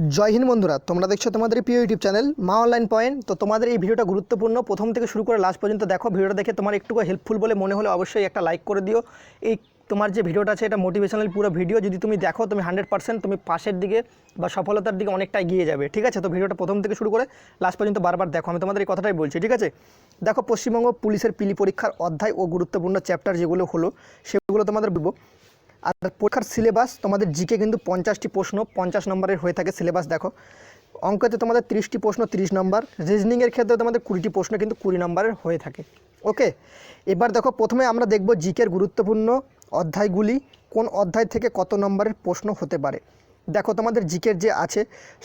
জয় হিন্দ বন্ধুরা, তোমরা দেখছ তোমাদের প্রিয় YouTube channel Maa online point. তো তোমাদের এই ভিডিওটা গুরুত্বপূর্ণ। প্রথম থেকে শুরু করে লাস্ট পর্যন্ত দেখো, ভিডিওটা দেখে তোমার একটু হেল্পফুল বলে মনে হলে অবশ্যই একটা লাইক করে দিও। এই তোমার যে ভিডিওটা আছে, এটা মোটিভেশনাল পুরো ভিডিও যদি তুমি দেখো, তুমি হান্ড্রেড পার্সেন্ট তুমি পাশের দিকে বা সফলতার দিকে অনেকটা এগিয়ে যাবে, ঠিক আছে? তো ভিডিওটা প্রথম থেকে শুরু করে লাস্ট পর্যন্ত বারবার দেখো, আমি তোমাদের এই কথাটাই বলছি, ঠিক আছে? দেখো, পশ্চিমবঙ্গ পুলিশের পিলি পরীক্ষার অধ্যায় ও গুরুত্বপূর্ণ চ্যাপ্টার যেগুলো হলো, সেগুলো তোমাদের বলব। আর পরীক্ষার সিলেবাস, তোমাদের জিকে কিন্তু পঞ্চাশটি প্রশ্ন, পঞ্চাশ নম্বরের হয়ে থাকে সিলেবাস, দেখো। অঙ্কতে তোমাদের তিরিশটি প্রশ্ন, তিরিশ নম্বর। রিজনিংয়ের ক্ষেত্রে তোমাদের কুড়িটি প্রশ্ন কিন্তু কুড়ি নম্বরের হয়ে থাকে। ওকে? এবার দেখো, প্রথমে আমরা দেখব জিকের গুরুত্বপূর্ণ অধ্যায়গুলি, কোন অধ্যায় থেকে কত নম্বরের প্রশ্ন হতে পারে। দেখো, তোমাদের জিকের যে আছে,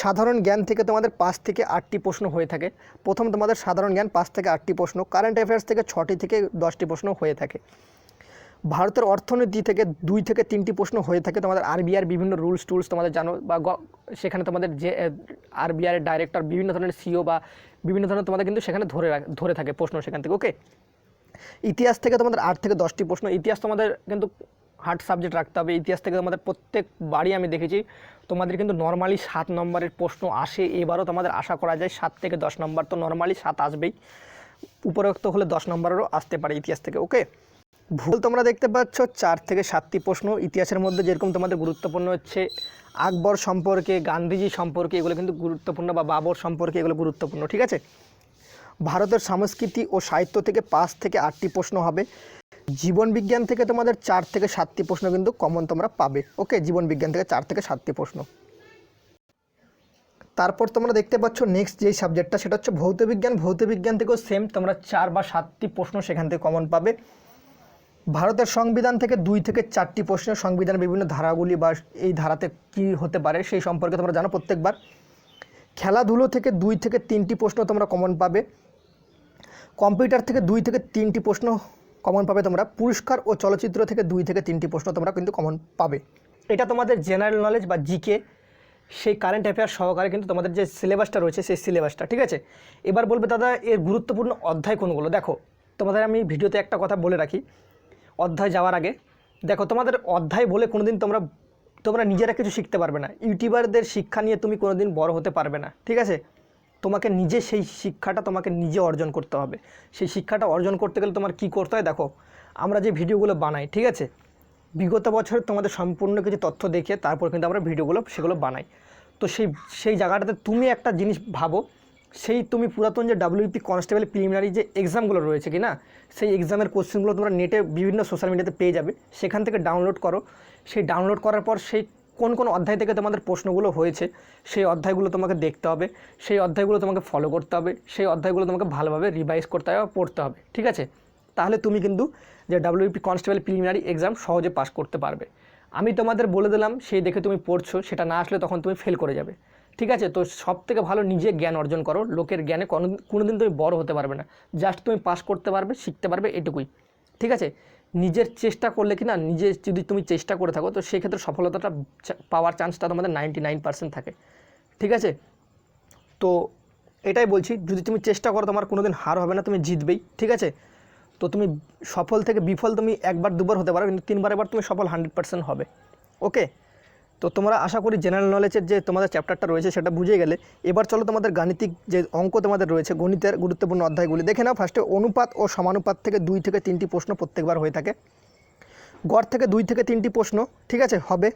সাধারণ জ্ঞান থেকে তোমাদের পাঁচ থেকে আটটি প্রশ্ন হয়ে থাকে। প্রথম তোমাদের সাধারণ জ্ঞান পাঁচ থেকে আটটি প্রশ্ন, কারেন্ট অ্যাফেয়ার্স থেকে ছটি থেকে দশটি প্রশ্ন হয়ে থাকে। ভারতের অর্থনীতি থেকে দুই থেকে তিনটি প্রশ্ন হয়ে থাকে। তোমাদের আরবিআর বিভিন্ন রুলস টুলস তোমাদের জানো বা সেখানে তোমাদের যে আরবিআর ডাইরেক্টর বিভিন্ন ধরনের সিও বা বিভিন্ন ধরনের তোমাদের কিন্তু সেখানে ধরে ধরে থাকে প্রশ্ন সেখান থেকে ওকে ইতিহাস থেকে তোমাদের আট থেকে দশটি প্রশ্ন। ইতিহাস তোমাদের কিন্তু হার্ড সাবজেক্ট রাখতে হবে। ইতিহাস থেকে তোমাদের প্রত্যেক বাড়ি আমি দেখেছি, তোমাদের কিন্তু নর্মালি সাত নম্বরের প্রশ্ন আসে। এবারও তোমাদের আশা করা যায় সাত থেকে দশ নম্বর। তো নর্মালি সাত আসবেই। উপরোক্ত হলে দশ নম্বরেরও আসতে পারে ইতিহাস থেকে ওকে ভুল তোমরা দেখতে পাচ্ছ, চার থেকে সাতটি প্রশ্ন ইতিহাসের মধ্যে যেরকম তোমাদের গুরুত্বপূর্ণ হচ্ছে, আকবর সম্পর্কে, গান্ধীজি সম্পর্কে, এগুলো কিন্তু গুরুত্বপূর্ণ বা বাবর সম্পর্কে এগুলো গুরুত্বপূর্ণ, ঠিক আছে? ভারতের সংস্কৃতি ও সাহিত্য থেকে পাঁচ থেকে আটটি প্রশ্ন হবে। জীবন বিজ্ঞান থেকে তোমাদের চার থেকে সাতটি প্রশ্ন কিন্তু কমন তোমরা পাবে, ওকে? জীবন বিজ্ঞান থেকে চার থেকে সাতটি প্রশ্ন। তারপর তোমরা দেখতে পাচ্ছ নেক্সট যেই সাবজেক্টটা সেটা হচ্ছে ভৌতবিজ্ঞান ভৌতবিজ্ঞান থেকেও সেম তোমরা চার বা সাতটি প্রশ্ন সেখান থেকে কমন পাবে। ভারতের সংবিধান থেকে দুই থেকে চারটি প্রশ্ন সংবিধানের বিভিন্ন ধারাগুলি বা এই ধারাতে কি হতে পারে সেই সম্পর্কে তোমরা জানো প্রত্যেকবার। খেলাধুলো থেকে দুই থেকে তিনটি প্রশ্ন তোমরা কমন পাবে। কম্পিউটার থেকে দুই থেকে তিনটি প্রশ্ন কমন পাবে তোমরা। পুরস্কার ও চলচ্চিত্র থেকে দুই থেকে তিনটি প্রশ্ন তোমরা কিন্তু কমন পাবে। এটা তোমাদের জেনারেল নলেজ বা জিকে সেই কারেন্ট অ্যাফেয়ার সহকারে কিন্তু তোমাদের যে সিলেবাসটা রয়েছে সেই সিলেবাসটা ঠিক আছে? এবার বলবে দাদা, এর গুরুত্বপূর্ণ অধ্যায় কোনগুলো? দেখো, তোমাদের আমি ভিডিওতে একটা কথা বলে রাখি। অধ্যায় যাওয়ার আগে, দেখো তোমাদের অধ্যায় বলে কোনো দিন তোমরা তোমরা নিজেরা কিছু শিখতে পারবে না। ইউটিউবারদের শিক্ষা নিয়ে তুমি কোনো দিন বড় হতে পারবে না, ঠিক আছে? তোমাকে নিজে সেই শিক্ষাটা তোমাকে নিজে অর্জন করতে হবে। সেই শিক্ষাটা অর্জন করতে গেলে তোমার কি করতে হয় দেখো, আমরা যে ভিডিওগুলো বানাই, ঠিক আছে? বিগত বছর তোমাদের সম্পূর্ণ কিছু তথ্য দেখে তারপর কিন্তু আমরা ভিডিওগুলো, সেগুলো বানাই। তো সেই সেই জায়গাটাতে তুমি একটা জিনিস ভাবো সেই তুমি পুরাতন যে ডাব্লিউপি কনস্টেবল প্রিলিমিনারি যে এক্সামগুলো রয়েছে কি না, সেই এক্সামের কোশ্চেনগুলো তোমরা নেটে বিভিন্ন সোশ্যাল মিডিয়াতে পেয়ে যাবে। সেখান থেকে ডাউনলোড করো। সেই ডাউনলোড করার পর সেই কোন কোন অধ্যায় থেকে তোমাদের প্রশ্নগুলো হয়েছে, সেই অধ্যায়গুলো তোমাকে দেখতে হবে। সেই অধ্যায়গুলো তোমাকে ফলো করতে হবে। সেই অধ্যায়গুলো তোমাকে ভালোভাবে রিভাইজ করতে হবে, পড়তে হবে, ঠিক আছে? তাহলে তুমি কিন্তু যে ডাব্লিউপি কনস্টেবল প্রিলিমিনারি এক্সাম সহজে পাস করতে পারবে। আমি তোমাদের বলে দিলাম, সেই দেখে তুমি পড়ছো, সেটা না আসলে তখন তুমি ফেল করে যাবে। ঠিক আছে? তো সব থেকে ভালো নিজে জ্ঞান অর্জন করো। লোকের জ্ঞানে কোনো কোনো দিন তুমি বড় হতে পারবে না। জাস্ট তুমি পাস করতে পারবে, শিখতে পারবে এটুকুই। ঠিক আছে? নিজের চেষ্টা করলে কি না, নিজে যদি তুমি চেষ্টা করে থাকো, তো সেক্ষেত্রে সফলতাটা পাওয়ার চান্সটা তোমাদের নাইনটি নাইন পার্সেন্ট থাকে। ঠিক আছে? তো এটাই বলছি, যদি তুমি চেষ্টা করো, তোমার কোনো দিন হার হবে না, তুমি জিতবেই। ঠিক আছে? তো তুমি সফল থেকে বিফল তুমি একবার, দুবার হতে পারো, কিন্তু তিনবার এবার তুমি সফল হান্ড্রেড পার্সেন্ট হবে। ওকে তো তোমরা আশা করি জেনারেল নলেজের যে তোমাদের চ্যাপ্টারটা রয়েছে সেটা বুঝে গেলে। এবার চলো তোমাদের গাণিতিক যে অঙ্ক তোমাদের রয়েছে, গণিতের গুরুত্বপূর্ণ অধ্যায়গুলি। দেখে নাও ফার্স্টে অনুপাত ও সমানুপাত থেকে দুই থেকে তিনটি প্রশ্ন প্রত্যেকবার হয়ে থাকে। গড় থেকে দুই থেকে তিনটি প্রশ্ন, ঠিক আছে? হবে।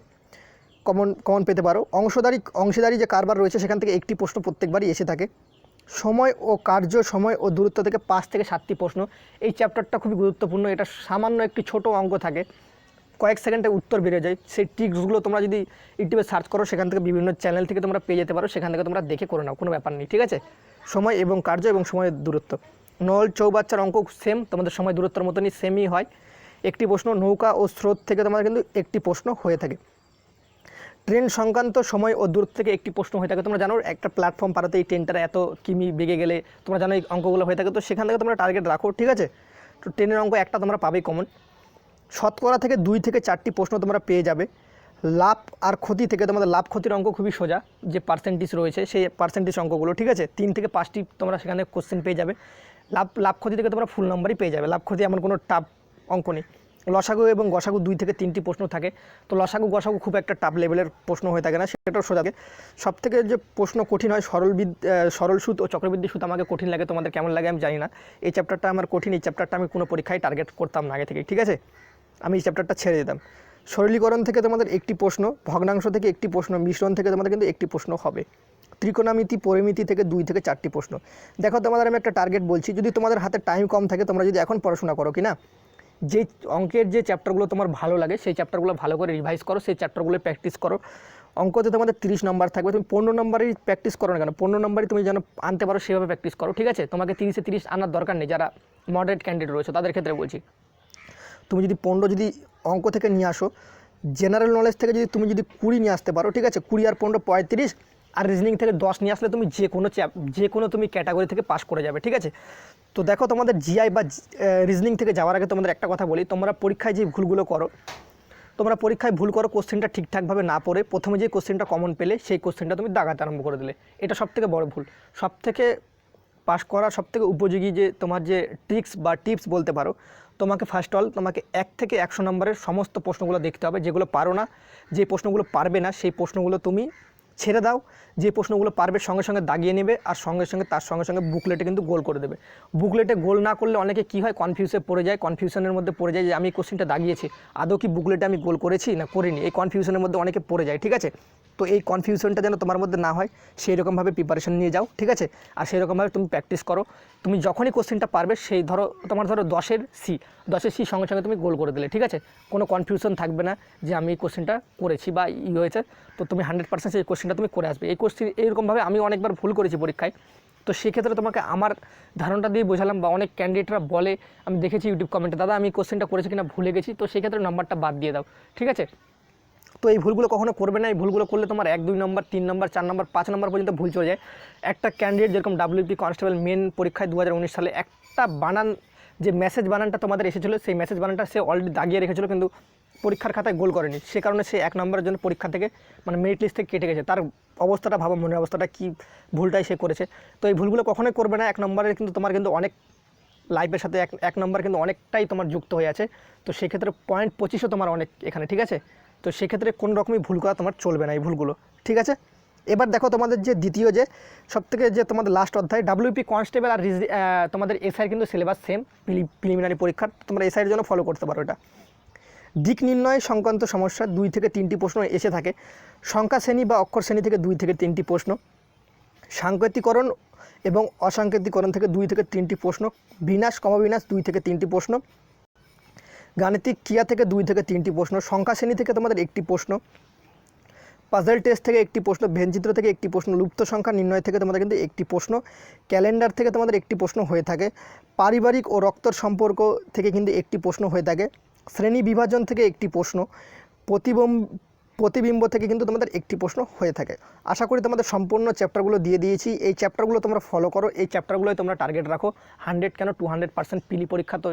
কমন কমন পেতে পারো। অংশদারি অংশীদারি যে কারবার রয়েছে, সেখান থেকে একটি প্রশ্ন প্রত্যেকবারই এসে থাকে। সময় ও কার্য, সময় ও দূরত্ব থেকে পাঁচ থেকে সাতটি প্রশ্ন। এই চ্যাপ্টারটা খুবই গুরুত্বপূর্ণ। এটা সামান্য একটি ছোট অঙ্ক থাকে। কয়েক সেকেন্ডে উত্তর বেরিয়ে যায়। সেই ট্রিক্সগুলো তোমরা যদি ইউটিউবে সার্চ করো, সেখান থেকে বিভিন্ন চ্যানেল থেকে তোমরা পেয়ে যেতে পারো। সেখান থেকে তোমরা দেখে করে নাও, কোনো ব্যাপার নেই, ঠিক আছে? সময় এবং কার্য এবং সময়ের দূরত্ব। নল, চৌবাচ্চার অঙ্ক সেম তোমাদের সময় দূরত্বের মতনই সেমই হয়। একটি প্রশ্ন, নৌকা ও স্রোত থেকে তোমাদের কিন্তু একটি প্রশ্ন হয়ে থাকে। ট্রেন সংক্রান্ত সময় ও দূর থেকে একটি প্রশ্ন হয়ে থাকে। তোমরা জানো, একটা প্ল্যাটফর্ম পারাতে এই ট্রেনটার এত কিমি বেগে গেলে, তোমরা জানো এই অঙ্কগুলো হয়ে থাকে। তো সেখান থেকে তোমরা টার্গেট রাখো, ঠিক আছে? তো ট্রেনের অঙ্ক একটা তোমরা পাবেই কমন শতকরা থেকে দুই থেকে চারটি প্রশ্ন তোমরা পেয়ে যাবে। লাভ আর ক্ষতি থেকে তোমাদের লাভ ক্ষতির অঙ্ক খুবই সোজা, যে পার্সেন্টেজ রয়েছে সেই পার্সেন্টেজ অঙ্কগুলো, ঠিক আছে? তিন থেকে পাঁচটি তোমরা সেখানে কোশ্চেন পেয়ে যাবে। লাভ লাভ ক্ষতি থেকে তোমরা ফুল নম্বরই পেয়ে যাবে। লাভ ক্ষতি এমন কোনো টাফ অঙ্ক নেই। লসাগু এবং গসাগু দুই থেকে তিনটি প্রশ্ন থাকে। তো লসাগু, গসাগু খুব একটা টাপ লেভেলের প্রশ্ন হয়ে থাকে না, সেটাও সোজা থাকে। সব থেকে যে প্রশ্ন কঠিন হয় সরল বিদ সরল সুদ ও চক্রবৃদ্ধি সুদ আমাকে কঠিন লাগে, তোমাদের কেমন লাগে আমি জানি না। এই চ্যাপ্টারটা আমার কঠিন, এই চ্যাপ্টারটা আমি কোনো পরীক্ষায় টার্গেট করতাম না আগে থেকে ঠিক আছে? আমি এই চ্যাপ্টারটা ছেড়ে দিতাম। সরলীকরণ থেকে তোমাদের একটি প্রশ্ন, ভগ্নাংশ থেকে একটি প্রশ্ন, মিশ্রণ থেকে তোমাদের কিন্তু একটি প্রশ্ন হবে। ত্রিকোণামিতি, পরিমিতি থেকে দুই থেকে চারটি প্রশ্ন। দেখো তোমাদের আমি একটা টার্গেট বলছি, যদি তোমাদের হাতে টাইম কম থাকে, তোমরা যদি এখন পড়াশোনা করো কি না যে অঙ্কের যে চ্যাপ্টারগুলো তোমার ভালো লাগে, সেই চ্যাপ্টারগুলো ভালো করে রিভাইজ করো, সেই চ্যাপ্টারগুলো প্র্যাকটিস করো। অঙ্কতে তোমাদের তিরিশ নম্বর থাকবে, তুমি পনেরো নম্বরেই প্র্যাকটিস করো না কেন? পনেরো নম্বরই তুমি যেন আনতে পারো, সেভাবে প্র্যাকটিস করো, ঠিক আছে? তোমাকে তিরিশে তিরিশ আনার দরকার নেই, যারা মডারেট ক্যান্ডিডেট রয়েছে, তাদের ক্ষেত্রে বলছি। তুমি যদি পনেরো যদি অঙ্ক থেকে নিয়ে আসো জেনারেল নলেজ থেকে যদি তুমি যদি কুড়ি নিয়ে আসতে পারো, ঠিক আছে? কুড়ি আর পনেরো পঁয়ত্রিশ, আর রিজনিং থেকে দশ নিয়ে আসলে তুমি যে কোনো চ্যাপ যে কোনো তুমি ক্যাটাগরি থেকে পাস করে যাবে, ঠিক আছে? তো দেখো তোমাদের জিআই বা রিজনিং থেকে যাওয়ার আগে তোমাদের একটা কথা বলি, তোমরা পরীক্ষায় যে ভুলগুলো করো, তোমরা পরীক্ষায় ভুল করো কোশ্চেনটা ঠিকঠাকভাবে না পড়ে, প্রথমে যে কোশ্চেনটা কমন পেলে, সেই কোশ্চেনটা তুমি দাগাতে আরম্ভ করে দিলে। এটা সবথেকে বড় ভুল। সবথেকে পাস করার সবথেকে উপযোগী যে তোমার যে ট্রিক্স বা টিপস বলতে পারো তোমাকে ফার্স্ট অল তোমাকে এক থেকে একশো নম্বরের সমস্ত প্রশ্নগুলো দেখতে হবে, যেগুলো পারো না, যে প্রশ্নগুলো পারবে না, সেই প্রশ্নগুলো তুমি ছেড়ে দাও, যে প্রশ্নগুলো পারবে সঙ্গে সঙ্গে দাগিয়ে নেবে আর সঙ্গে সঙ্গে তার সঙ্গে সঙ্গে বুকলেটে কিন্তু গোল করে দেবে। বুকলেটে গোল না করলে অনেকে কী হয় কনফিউজে পড়ে যায় কনফিউশনের মধ্যে পড়ে যায় যে আমি কোশ্চেনটা দাগিয়েছি, আদৌ কি বুকলেটে আমি গোল করেছি না করিনি, এই কনফিউশনের মধ্যে অনেকে পড়ে যায়, ঠিক আছে? তো এই কনফিউশনটা যেন তোমার মধ্যে না হয় সেই রকমভাবে প্রিপারেশন নিয়ে যাও, ঠিক আছে? আর সেই রকমভাবে তুমি প্র্যাকটিস করো। তুমি যখনই কোশ্চেনটা পারবে, সেই ধরো, তোমার ধরো দশের সি দশের সি সঙ্গে সঙ্গে তুমি গোল করে দিলে, ঠিক আছে? কোনো কনফিউশন থাকবে না যে আমি এই কোশ্চেনটা করেছি বা ই হয়েছে, তো তুমি হান্ড্রেড পার্সেন্ট সেই কোশ্চেনটা তুমি করে আসবে। এই কোশ্চেন এইরকমভাবে আমি অনেকবার ভুল করেছি পরীক্ষায়। তো সেক্ষেত্রে তোমাকে আমার ধারণাটা দিয়ে বোঝালাম বা অনেক ক্যান্ডিডেটরা বলে, আমি দেখেছি ইউটিউব কমেন্টে দাদা, আমি কোশ্চেনটা করেছি কিনা ভুলে গেছি। তো সেক্ষেত্রে নাম্বারটা বাদ দিয়ে দাও, ঠিক আছে? তো এই ভুলগুলো কখনো করবে না। এই ভুলগুলো করলে তোমার এক, দুই নম্বর, তিন নম্বর, চার নম্বর, পাঁচ নম্বর পর্যন্ত ভুল চলে যায়। একটা ক্যান্ডিডেট যেরকম ডাব্লিউপি কনস্টেবল মেন পরীক্ষায় দু হাজার উনিশ সালে একটা বানান, যে মেসেজ বানানটা তোমাদের এসেছিল, সেই মেসেজ বানানটা সে অলরেডি দাগিয়ে রেখেছিল, কিন্তু পরীক্ষার খাতায় গোল করেনি। সে কারণে সে এক নম্বরের জন্য পরীক্ষা থেকে মানে মেরিট লিস্ট থেকে কেটে গেছে। তার অবস্থাটা ভাবো, মনের অবস্থাটা কী ভুলটাই সে করেছে। তো এই ভুলগুলো কখনোই করবে না। এক নম্বরের কিন্তু তোমার কিন্তু অনেক লাইফের সাথে এক এক নম্বর কিন্তু অনেকটাই তোমার যুক্ত হয়ে আছে। তো সেক্ষেত্রে পয়েন্ট পঁচিশও তোমার অনেক এখানে, ঠিক আছে? তো সেক্ষেত্রে কোনো রকমই ভুল করা তোমার চলবে না এই ভুলগুলো, ঠিক আছে? এবার দেখো তোমাদের যে দ্বিতীয় যে, সবথেকে যে তোমাদের লাস্ট অধ্যায় ডাব্লিউপি কনস্টেবল আর তোমাদের এসআইয়ের কিন্তু সিলেবাস সেম প্রিলিমিনারি পরীক্ষার তোমরা এসআইয়ের জন্য ফলো করতে পারো এটা। দিক নির্ণয় সংক্রান্ত সমস্যা দুই থেকে তিনটি প্রশ্ন এসে থাকে। সংখ্যা শ্রেণি বা অক্ষর শ্রেণি থেকে দুই থেকে তিনটি প্রশ্ন। সাংকেতিকরণ এবং অসাংকেতিকরণ থেকে দুই থেকে তিনটি প্রশ্ন। বিনাশ কমবিনাশ দুই থেকে তিনটি প্রশ্ন। গাণিতিক ক্রিয়া থেকে দুই থেকে তিনটি প্রশ্ন, সংখ্যা শ্রেণি থেকে তোমাদের একটি প্রশ্ন পাজল টেস্ট থেকে একটি প্রশ্ন, ভেনচিত্র থেকে একটি প্রশ্ন, লুপ্ত সংখ্যা নির্ণয় থেকে তোমাদের কিন্তু একটি প্রশ্ন ক্যালেন্ডার থেকে তোমাদের একটি প্রশ্ন হয়ে থাকে, পারিবারিক ও রক্তর সম্পর্ক থেকে কিন্তু একটি প্রশ্ন হয়ে থাকে, শ্রেণি বিভাজন থেকে একটি প্রশ্ন, প্রতিবম্ব, প্রতিবিম্ব থেকে কিন্তু তোমাদের একটি প্রশ্ন হয়ে থাকে। আশা করি তোমাদের সম্পূর্ণ চ্যাপ্টারগুলো দিয়ে দিয়েছি, এই চ্যাপ্টারগুলো তোমরা ফলো করো, এই চ্যাপ্টারগুলোই তোমরা টার্গেট রাখো হান্ড্রেড কেন টু হান্ড্রেড পার্সেন্ট পিলি পরীক্ষা তো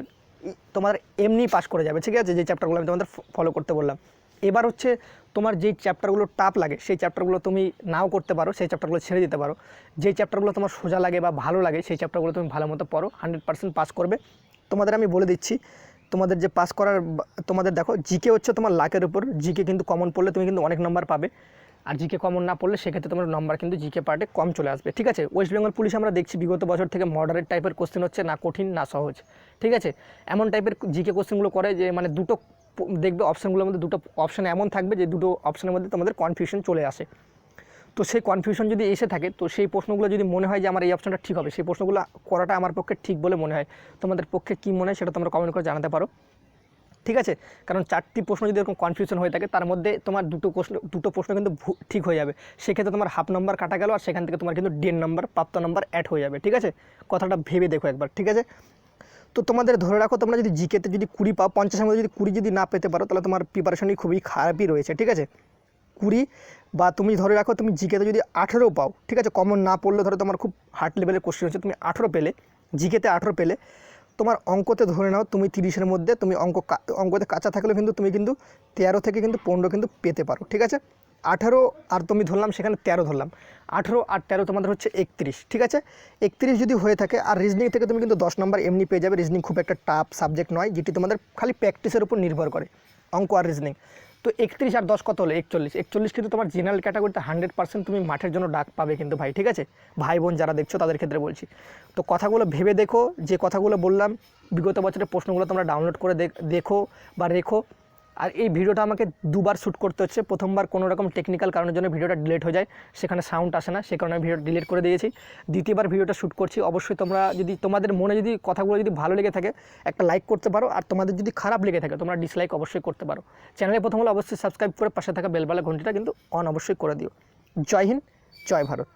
তোমার এমনি পাস করে যাবে, ঠিক আছে? যে চ্যাপ্টারগুলো আমি তোমাদের ফলো করতে বললাম। এবার হচ্ছে তোমার যেই চ্যাপ্টারগুলো টাফ লাগে, সেই চ্যাপ্টারগুলো তুমি নাও করতে পারো, সেই চ্যাপ্টারগুলো ছেড়ে দিতে পারো। যেই চ্যাপ্টারগুলো তোমার সোজা লাগে বা ভালো লাগে, সেই চ্যাপ্টারগুলো তুমি ভালো মতো পড়ো হান্ড্রেড পার্সেন্ট পাস করবে। তোমাদের আমি বলে দিচ্ছি, তোমাদের যে পাস করার তোমাদের দেখো জিকে হচ্ছে তোমার লাখের উপর। জিকে কিন্তু কমন পড়লে তুমি কিন্তু অনেক নম্বর পাবে। আর জিকে কমন না পড়লে সেক্ষেত্রে তোমার নম্বর কিন্তু জিকে পার্টে কম চলে আসবে। ঠিক আছে? ওয়েস্ট বেঙ্গল পুলিশ আমরা দেখছি বিগত বছর থেকে মডারেট টাইপের কোশ্চেন হচ্ছে, না কঠিন, না সহজ। ঠিক আছে? এমন টাইপের জিকে কোশ্চেনগুলো করে যে মানে দুটো দেখবে অপশানগুলোর মধ্যে দুটো অপশান এমন থাকবে যে, দুটো অপশানের মধ্যে তোমাদের কনফিউশন চলে আসে। তো সেই কনফিউশন যদি এসে থাকে, তো সেই প্রশ্নগুলো যদি মনে হয় যে, আমার এই অপশানটা ঠিক হবে, সেই প্রশ্নগুলো করাটা আমার পক্ষে ঠিক বলে মনে হয়। তোমাদের পক্ষে কী মনে হয় সেটা তোমরা কমেন্ট করে জানাতে পারো। ঠিক আছে? কারণ চারটি প্রশ্ন যদি এরকম কনফিউশন হয়ে থাকে, তার মধ্যে তোমার দুটো প্রশ্ন দুটো প্রশ্ন কিন্তু ঠিক হয়ে যাবে। সেক্ষেত্রে তোমার হাফ নাম্বার কাটা গেল আর সেখান থেকে তোমার কিন্তু ডেন নাম্বার প্রাপ্ত নাম্বার অ্যাড হয়ে যাবে, ঠিক আছে? কথাটা ভেবে দেখো একবার, ঠিক আছে? তো তোমাদের ধরে রাখো, তোমরা যদি জিকেতে যদি কুড়ি পাও পঞ্চাশের মধ্যে যদি কুড়ি যদি না পেতে পারো, তাহলে তোমার প্রিপারেশনই খুবই খারাপই রয়েছে, ঠিক আছে? কুড়ি বা তুমি ধরে রাখো, তুমি জিকেতে যদি আঠেরো পাও, ঠিক আছে? কমন না পড়লে ধরো তোমার খুব হার্ড লেভেলের কোশ্চেন হচ্ছে, তুমি আঠেরো পেলে জিকেতে আঠেরো পেলে তোমার অঙ্কতে ধরে নাও, তুমি তিরিশের মধ্যে, তুমি অঙ্ক অঙ্কতে কাঁচা থাকলেও কিন্তু তুমি কিন্তু তেরো থেকে কিন্তু পনেরো কিন্তু পেতে পারো, ঠিক আছে? আঠারো আর তুমি ধরলাম, সেখানে তেরো ধরলাম। আঠেরো আর তেরো তোমাদের হচ্ছে একত্রিশ, ঠিক আছে? একত্রিশ যদি হয়ে থাকে, আর রিজনিং থেকে তুমি কিন্তু দশ নম্বর এমনি পেয়ে যাবে রিজনিং খুব একটা টাফ সাবজেক্ট নয়, যেটি তোমাদের খালি প্র্যাকটিসের উপর নির্ভর করে, অঙ্ক আর রিজনিং তো একত্রিশ আর দশ কত হলো? একচল্লিশ। একচল্লিশ কিন্তু তোমার জেনারেল ক্যাটাগরিতে হান্ড্রেড পার্সেন্ট তুমি মাঠের জন্য ডাক পাবে কিন্তু ভাই, ঠিক আছে? ভাই, বোন যারা দেখছ তাদের ক্ষেত্রে বলছি। তো কথাগুলো ভেবে দেখো, যে কথাগুলো বললাম, বিগত বছরের প্রশ্নগুলো তোমরা ডাউনলোড করে দেখো বা রেখো। আর এই ভিডিওটা আমাকে দুবার শ্যুট করতে হচ্ছে। প্রথমবার কোনো রকম টেকনিক্যাল কারণের জন্য ভিডিওটা ডিলেট হয়ে যায়, সেখানে সাউন্ড আসে না, সে কারণে আমি ভিডিওটা ডিলিট করে দিয়েছি। দ্বিতীয়বার ভিডিওটা শ্যুট করছি, অবশ্যই তোমরা যদি, তোমাদের মনে যদি কথাগুলো যদি ভালো লেগে থাকে, একটা লাইক করতে পারো, আর তোমাদের যদি খারাপ লেগে থাকে, তোমরা ডিসলাইক অবশ্যই করতে পারো। চ্যানেলে প্রথম হলে অবশ্যই সাবস্ক্রাইব করে পাশে থাকা বেলবেলা ঘন্টিটা কিন্তু অন অবশ্যই করে দিও। জয় হিন্দ, জয় ভারত।